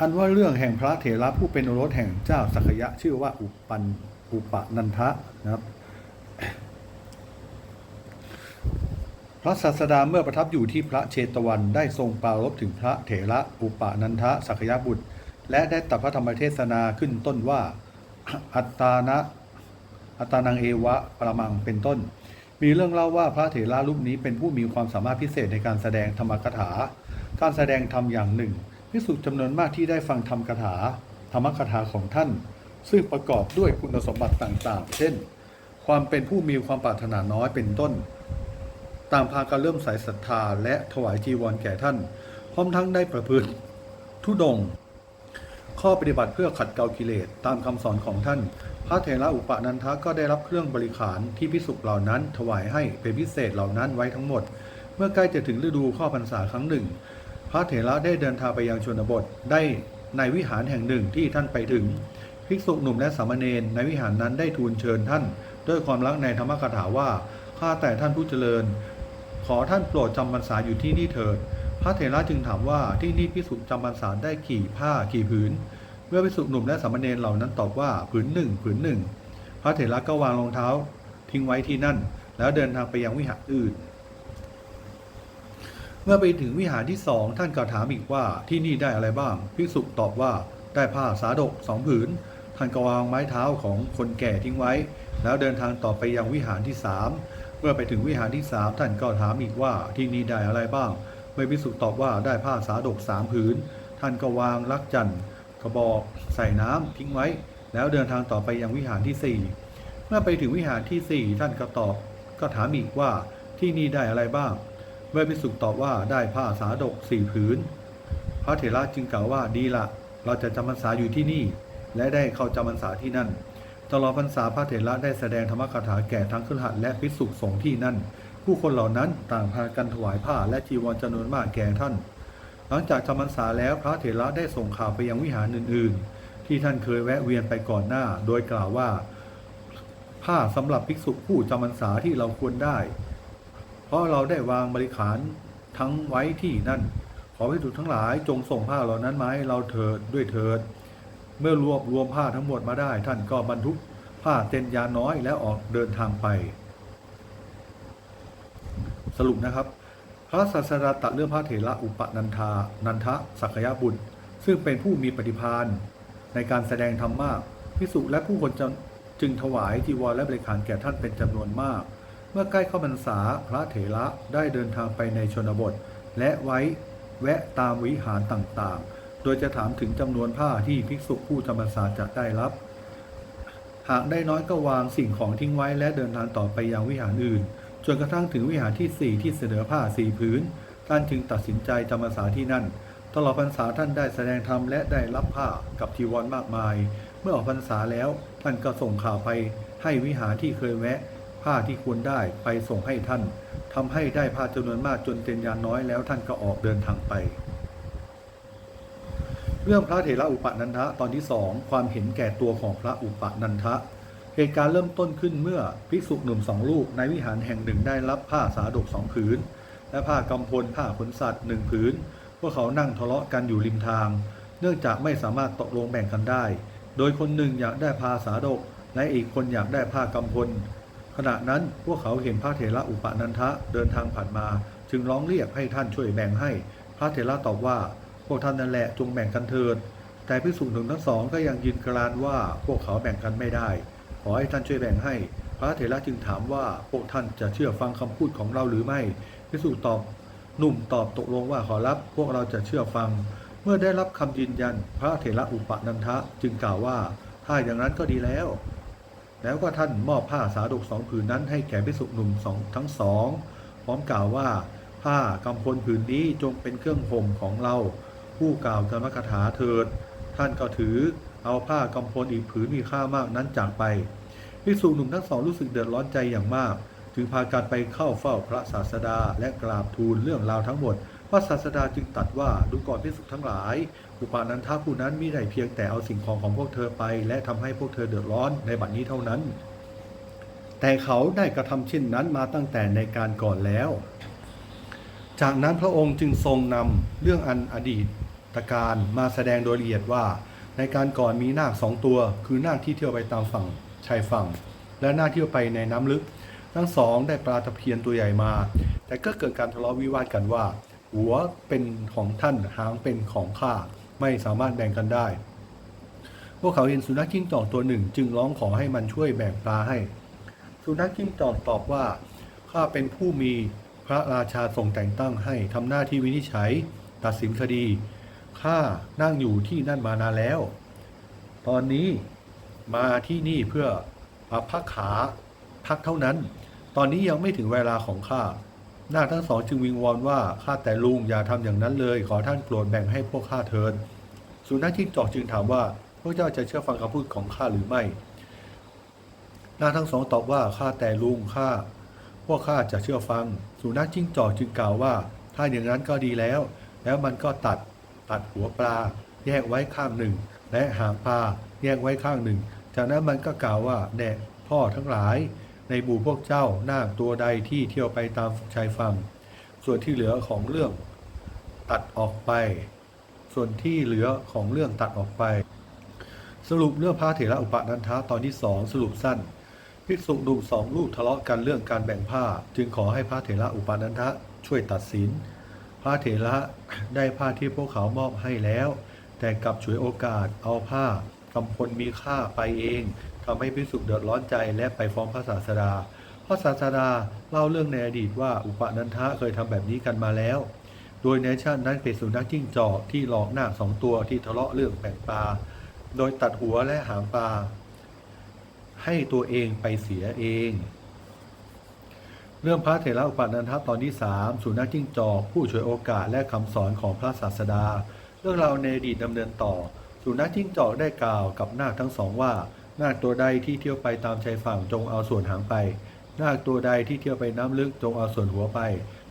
อันว่าเรื่องแห่งพระเถระผู้เป็นโอรสแห่งเจ้าสักยะ ชื่อว่าอุปันอุปนันทะนะครับ พระศาสดาเมื่อประทับอยู่ที่พระเชตวันได้ทรงปรารภถึงพระเถระอุปนันทะสักยะบุตร และได้ตรัสพระธรรมเทศนาขึ้นต้นว่าอัตานะอัตานังเอวะประมังเป็นต้น มีเรื่องเล่าว่าพระเถระรูปนี้เป็นผู้มีความสามารถพิเศษในการแสดงธรรมกถา การแสดงธรรมอย่างหนึ่ง พิสุจำนวนมากที่ได้ฟังธรรมกถา ธรรมกถาของท่าน ซึ่งประกอบด้วยคุณสมบัติต่างๆ เช่น ความเป็นผู้มีความปรารถนาน้อยเป็นต้นต่างพากันเริ่มใส่ศรัทธาและถวายจีวรแก่ท่าน พร้อมทั้งได้ประพฤติทุดง ข้อปฏิบัติเพื่อขัดเกลากิเลสตามคำสอนของท่าน พระเถระอุปนันทะก็ได้รับเครื่องบริขารที่พิสุกเหล่านั้น ถวายให้เป็นพิเศษเหล่านั้นไว้ทั้งหมด เมื่อใกล้จะถึงฤดูข้าพรรษาครั้งหนึ่ง ระเถระได้เดินทางไปยังชนบทได้ในวิหารแห่งหนึ่งที่ท่านไปถึง ภิกษุหนุ่มและสามเณรในวิหารนั้นได้ทูลเชิญท่าน ด้วยความรักในธรรมกถาว่าข้าแต่ท่านผู้เจริญ ขอท่านโปรดจำพรรษาอยู่ที่นี่เถิด พระเถระจึงถามว่าที่นี่พิสุจำพรรษาได้กี่ผ้ากี่ผืนเมื่อพิสุหนุ่มและสามเณรเหล่านั้นตอบว่าผืนหนึ่งผืนหนึ่งพระเถระก็วางรองเท้า ทิ้งไว้ที่นั่น แล้วเดินทางไปยังวิหารอื่น เมื่อไปถึงวิหารที่สองท่านก็ถามอีกว่าที่นี่ได้อะไรบ้างภิกษุตอบว่าได้ผ้าสาดกสองผืน ท่านก็วางไม้เท้าของคนแก่ทิ้งไว้ แล้วเดินทางต่อไปยังวิหารที่สามเมื่อไปถึงวิหารที่สามท่านก็ถามอีกว่าที่นี่ได้อะไรบ้างเมื่อภิกษุตอบว่าได้ผ้าสาดกสามผืน ท่านก็วางลักจันทร์กระบอกใส่น้ำทิ้งไว้ แล้วเดินทางต่อไปยังวิหารที่สี่เมื่อไปถึงวิหารที่สี่ท่านก็ตอบก็ถามอีกว่าที่นี่ได้อะไรบ้าง เมื่อพิสุตอบว่าได้ผ้าสาดกสี่ผืน พระเถระจึงกล่าวว่าดีละ เราจะจำพรรษาอยู่ที่นี่ และได้เข้าจำพรรษาที่นั่น ตลอดพรรษาพระเถระได้แสดงธรรมกถาแก่ทั้งคฤหัสถ์และภิกษุสงฆ์ที่นั่น ผู้คนเหล่านั้นต่างพากันถวายผ้าและจีวรจำนวนมากแก่ท่าน หลังจากจำพรรษาแล้วพระเถระได้ส่งข่าวไปยังวิหารอื่น ๆ ที่ท่านเคยแวะเวียนไปก่อนหน้า โดยกล่าวว่าผ้าสำหรับภิกษุผู้จำพรรษาที่เราควรได้ เพราะเราได้วางบริขารทั้งไว้ที่นั่น ขอพิสุทั้งหลายจงส่งผ้าเหล่านั้นมาให้เราเถิดด้วยเถิด เมื่อรวบรวมผ้าทั้งหมดมาได้ ท่านก็บรรทุกผ้าเต็นยาน้อยแล้วออกเดินทางไป สรุปนะครับ พระศาสดาตรัสเรื่องพระเถระอุปนันทานันทะสักยบุตร ซึ่งเป็นผู้มีปฏิภาณในการแสดงธรรมมากพิสุและผู้คนจ,จึงถวายจีวรและบริขารแก่ท่านเป็นจำนวนมาก เมื่อใกล้เข้าพรรษาพระเถระได้เดินทางไปในชนบท และไว้แวะตามวิหารต่างๆ โดยจะถามถึงจำนวนผ้าที่ภิกษุผู้จำพรรษาจะได้รับ หากได้น้อยก็วางสิ่งของทิ้งไว้และเดินทางต่อไปยังวิหารอื่น จนกระทั่งถึงวิหารที่สี่ที่เสนอผ้าสี่ผืนท่านจึงตัดสินใจจำพรรษาที่นั่น ตลอดพรรษาท่านได้แสดงธรรมและได้รับผ้ากับจีวรมากมาย เมื่อออกพรรษาแล้วท่านก็ส่งข่าวไปให้วิหารที่เคยแวะ ผ้าที่ควรได้ไปส่งให้ท่านทำให้ได้ผ้าจำนวนมากจนเต็นยานน้อยแล้วท่านก็ออกเดินทางไป เรื่องพระเถระอุปนันทะตอนที่สองความเห็นแก่ตัวของพระอุปนันทะเหตุการณ์เริ่มต้นขึ้นเมื่อภิกษุหนุ่มสองลูกในวิหารแห่งหนึ่งได้รับผ้าสาดกสองผืน และผ้ากำพลผ้าขนสัตว์หนึ่งผืน พวกเขานั่งทะเลาะกันอยู่ริมทาง เนื่องจากไม่สามารถตกลงแบ่งกันได้ โดยคนหนึ่งอยากได้ผ้าสาดก และอีกคนอยากได้ผ้ากำพล ขณะนั้นพวกเขาเห็นพระเถระอุปนันทะเดินทางผ่านมา จึงร้องเรียกให้ท่านช่วยแบ่งให้ พระเถระตอบว่า พวกท่านนั่นแหละจงแบ่งกันเถิดแต่พิสุหนุ่มทั้งสองก็ยังยืนกรานว่าพวกเขาแบ่งกันไม่ได้ ขอให้ท่านช่วยแบ่งให้ พระเถระจึงถามว่าพวกท่านจะเชื่อฟังคำพูดของเราหรือไม่พิสุตอบหนุ่มตอบตกลงว่าขอรับ พวกเราจะเชื่อฟัง เมื่อได้รับคำยืนยัน พระเถระอุปนันทะจึงกล่าวว่า ถ้าอย่างนั้นก็ดีแล้ว แล้วก็ท่านมอบผ้าสาดกสองผืนนั้นให้แก่ภิกษุหนุ่มสองทั้งสอง พร้อมกล่าวว่าผ้ากำพลผืนนี้จงเป็นเครื่องห่มของเรา ผู้กล่าวกรรมคาถาเถิด ท่านก็ถือเอาผ้ากำพลอีกผืนมีค่ามากนั้นจากไปภิกษุหนุ่มทั้งสองรู้สึกเดือดร้อนใจอย่างมากจึงพากันไปเข้าเฝ้าพระศาสดาและกราบทูลเรื่องราวทั้งหมด พระศาสดาจึงตรัสว่าดูก่อนภิกษุทั้งหลาย อุปานันทาผู้นั้นมิได้เพียงแต่เอาสิ่งของของพวกเธอไป และทำให้พวกเธอเดือดร้อนในบัดนี้เท่านั้น แต่เขาได้กระทำเช่นนั้นมาตั้งแต่ในการก่อนแล้ว จากนั้นพระองค์จึงทรงนำเรื่องอันอดีตตการมาแสดงโดยละเอียดว่า ในการก่อนมีนาคสองตัว คือนาคที่เที่ยวไปตามฝั่งชายฝั่ง และนาคที่เที่ยวไปในน้ำลึก ทั้งสองได้ปลาตะเพียนตัวใหญ่มา แต่ก็เกิดการทะเลาะวิวาทกันว่า หัวเป็นของท่านหางเป็นของข้าไม่สามารถแบ่งกันได้ พวกเขาเห็นสุนัขจิ้งจอกตัวหนึ่ง จึงร้องขอให้มันช่วยแบ่งปลาให้ สุนัขจิ้งจอกตอบว่าข้าเป็นผู้มีพระราชาทรงแต่งตั้งให้ทำหน้าที่วินิจฉัย ตัดสินคดีข้านั่งอยู่ที่นั่นมานานแล้ว ตอนนี้มาที่นี่เพื่อพักขาพักเท่านั้น ตอนนี้ยังไม่ถึงเวลาของข้า นาคทั้งสองจึงวิงวอนว่าข้าแต่ลุงอย่าทำอย่างนั้นเลย ขอท่านโปรดแบ่งให้พวกข้าเถิดสุนัขจิ้งจอกจึงถามว่าพวกเจ้าจะเชื่อฟังคำพูดของข้าหรือไม่นาคทั้งสองตอบว่าข้าแต่ลุงข้าพวกข้าจะเชื่อฟัง สุนัขจิ้งจอกจึงกล่าวว่า ถ้าอย่างนั้นก็ดีแล้ว แล้วมันก็ตัดตัดหัวปลา แยกไว้ข้างหนึ่ง และหางปลาแยกไว้ข้างหนึ่ง จากนั้นมันก็กล่าวว่าแด่พ่อทั้งหลาย ในหมู่พวกเจ้านาคตัวใดที่เที่ยวไปตามชายฝั่งส่วนที่เหลือของเรื่องตัดออกไป ส่วนที่เหลือของเรื่องตัดออกไป สรุปเรื่องพระเถระอุปนันทะตอนที่สองสรุปสั้น ภิกษุหนุ่มสองลูกทะเลาะกันเรื่องการแบ่งผ้า จึงขอให้พระเถระอุปนันทะช่วยตัดสิน พระเถระได้ผ้าที่พวกเขามอบให้แล้ว แต่กลับฉวยโอกาสเอาผ้ากำพลมีค่าไปเอง ทำให้ภิกษุเดือดร้อนใจและไปฟ้องพระศาสดา พระศาสดาเล่าเรื่องในอดีตว่าอุปนันทะเคยทำแบบนี้กันมาแล้ว โดยในชาตินั้นเป็นสุนัขจิ้งจอกที่หลอกนาคสองตัวที่ทะเลาะเรื่องแบ่งปลา โดยตัดหัวและหางปลา ให้ตัวเองไปเสียเองเรื่องพระเถระอุปนันทะตอนที่สามสุนัขจิ้งจอก ผู้ช่วยโอกาสและคำสอนของพระศาสดา เรื่องราวในอดีตดำเนินต่อ สุนัขจิ้งจอกได้กล่าวกับนาคทั้งสองว่า นาคตัวใดที่เที่ยวไปตามชายฝั่งจงเอาส่วนหางไป นาคตัวใดที่เที่ยวไปน้ำลึกจงเอาส่วนหัวไป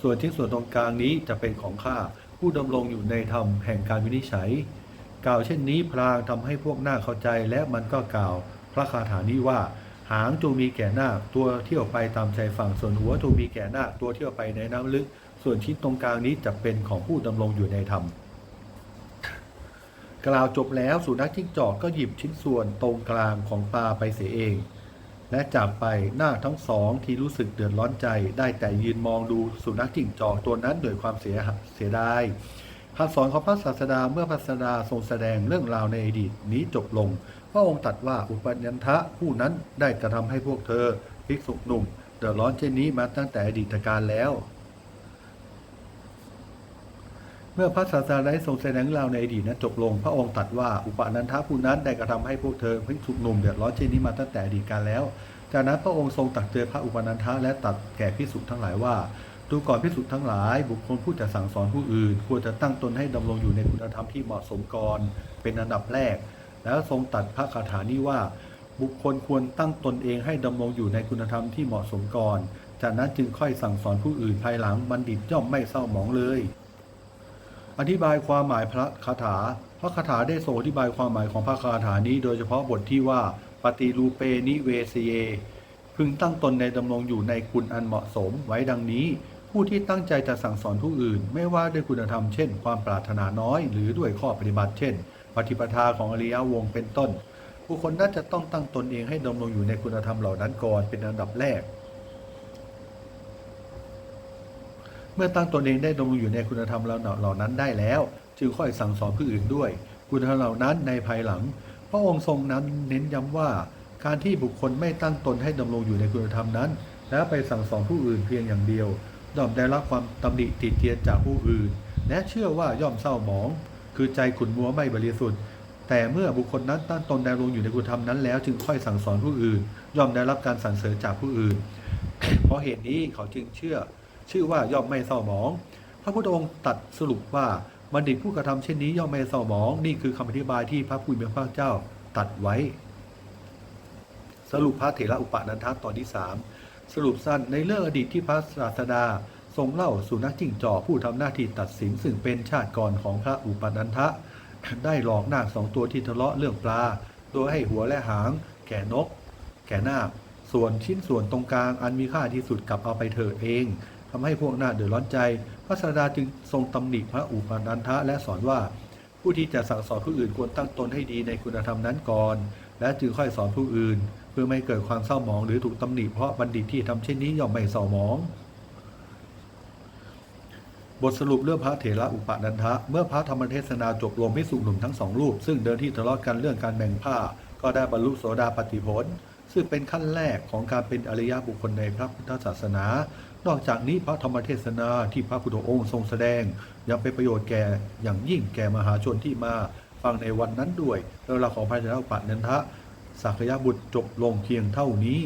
ส่วนที่ส่วนตรงกลางนี้จะเป็นของข้าผู้ดำรงอยู่ในธรรมแห่งการวินิจฉัย กล่าวเช่นนี้พลางทำให้พวกนาคเข้าใจและมันก็กล่าว พระคาถานี้ว่า หางจงมีแก่นาคตัวเที่ยวไปตามชายฝั่งส่วนหัวจงมีแก่นาคตัวเที่ยวไปในน้ำลึก ส่วนชิ้นตรงกลางนี้จะเป็นของผู้ดำรงอยู่ในธรรม กล่าวจบแล้วสุนัขจิ้งจอกก็หยิบชิ้นส่วนตรงกลางของปลาไปเสียเอง และจากไปหน้าทั้งสองที่รู้สึกเดือดร้อนใจ ได้แต่ยืนมองดูสุนัขจิ้งจอกตัวนั้นด้วยความเสียหายเสียดายคำสอนของพระศาสดาเมื่อพระศาสดาทรงแสดงเรื่องราวในอดีตนี้จบลง พระองค์ตรัสว่าอุปยันทะผู้นั้นได้กระทำให้พวกเธอภิกษุหนุ่มเดือดร้อนเช่นนี้มาตั้งแต่อดีตการแล้ว เมื่อพระศาสดาได้ทรงแสดงเรื่องราวในอดีตนั้นจบลง พระองค์ตรัสว่าอุปนันทผู้นั้นได้กระทำให้พวกเธอภิกษุหนุ่มเดือดร้อนเช่นนี้มาตั้งแต่อดีตการแล้ว จากนั้นพระองค์ทรงตักเตือนพระอุปนันทะและตรัสแก่ภิกษุทั้งหลายว่าดูก่อนภิกษุทั้งหลาย บุคคลผู้จะสั่งสอนผู้อื่น ควรจะตั้งตนให้ดำรงอยู่ในคุณธรรมที่เหมาะสมก่อนเป็นอันดับแรก แล้วทรงตัดพระคาถานี้ว่า บุคคลควรตั้งตนเองให้ดำรงอยู่ในคุณธรรมที่เหมาะสมก่อนจากนั้นจึงค่อยสั่งสอนผู้อื่นภายหลังบัณฑิตย่อมไม่เศร้าหมองเลย อธิบายความหมายพระคาถา พระคาถาได้ทรงอธิบายความหมายของพระคาถานี้ โดยเฉพาะบทที่ว่าปฏิรูเปนิเวสเยพึงตั้งตนในดำรงอยู่ในคุณอันเหมาะสมไว้ดังนี้ ผู้ที่ตั้งใจจะสั่งสอนผู้อื่น ไม่ว่าด้วยคุณธรรมเช่น ความปรารถนาน้อย หรือด้วยข้อปฏิบัติเช่น ปฏิปทาของอริยวงเป็นต้น ผู้คนน่าจะต้องตั้งตนเองให้ดำรงอยู่ในคุณธรรมเหล่านั้นก่อนเป็นอันดับแรก เมื่อตั้งตนเองได้ดำรงอยู่ในคุณธรรมเหล่านั้นได้แล้ว จึงค่อยสั่งสอนผู้อื่นด้วย คุณธรรมเหล่านั้นในภายหลัง พระองค์ทรงนั้นเน้นย้ำว่า การที่บุคคลไม่ตั้งตนให้ดำรงอยู่ในคุณธรรมนั้น แล้วไปสั่งสอนผู้อื่นเพียงอย่างเดียวย่อมได้รับความตำหนิติเตียนจากผู้อื่น และเชื่อว่าย่อมเศร้าหมอง คือใจขุนมัวไม่บริสุทธิ์แต่เมื่อบุคคลนั้นตั้งตนดำรงอยู่ในคุณธรรมนั้นแล้วจึงค่อยสั่งสอนผู้อื่น ย่อมได้รับการสรรเสริญจากผู้อื่น เพราะเหตุนี้เขาจึงเชื่อ ชื่อว่าย่อมไม่เศร้าหมอง พระพุทธองค์ตัดสรุปว่าบัณฑิตผู้กระทำเช่นนี้ย่อมไม่เศร้าหมอง นี่คือคำอธิบายที่พระผู้มีพระเจ้าตัดไว้ สรุปพระเถระอุปนันทตอนที่สามสรุปสั้นในเรื่องอดีตที่พระศาสดาทรงเล่าสุนัขจิ้งจอกผู้ทำหน้าที่ตัดสินซึ่งเป็นชาติก่อนของพระอุปนันทะ ได้หลอกนาคสองตัวที่ทะเลาะเรื่องปลา โดยให้หัวและหาง แก่นก แก่นาคส่วนชิ้นส่วนตรงกลางอันมีค่าที่สุดกลับเอาไปเถิดเอง ทำให้พวกนาเดือดร้อนใจ พระศาสดาจึงทรงตำหนิพระอุปนันทะและสอนว่า ผู้ที่จะสั่งสอนผู้อื่นควรตั้งตนให้ดีในคุณธรรมนั้นก่อน และจึงค่อยสอนผู้อื่น เพื่อไม่เกิดความเศร้าหมองหรือถูกตำหนิเพราะบัณฑิตที่ทำเช่นนี้ย่อมไม่เศร้าหมองบทสรุปเรื่องพระเถระอุปนันทะ เมื่อพระธรรมเทศนาจบรวมพิสุหนุ่มทั้งสองรูป ซึ่งเดินที่ทะเลาะกันเรื่องการแบ่งผ้า ก็ได้บรรลุโสดาปติผล ซึ่งเป็นขั้นแรกของการเป็นอริยบุคคลในพระพุทธศาสนา นอกจากนี้พระธรรมเทศนาที่พระพุทธองค์ทรงแสดง ยังเป็นประโยชน์แก่อย่างยิ่งแก่มหาชนที่มาฟังในวันนั้นด้วยเรื่องราวของพระเจ้าปัตนันทะสักยบุตรจบลงเพียงเท่านี้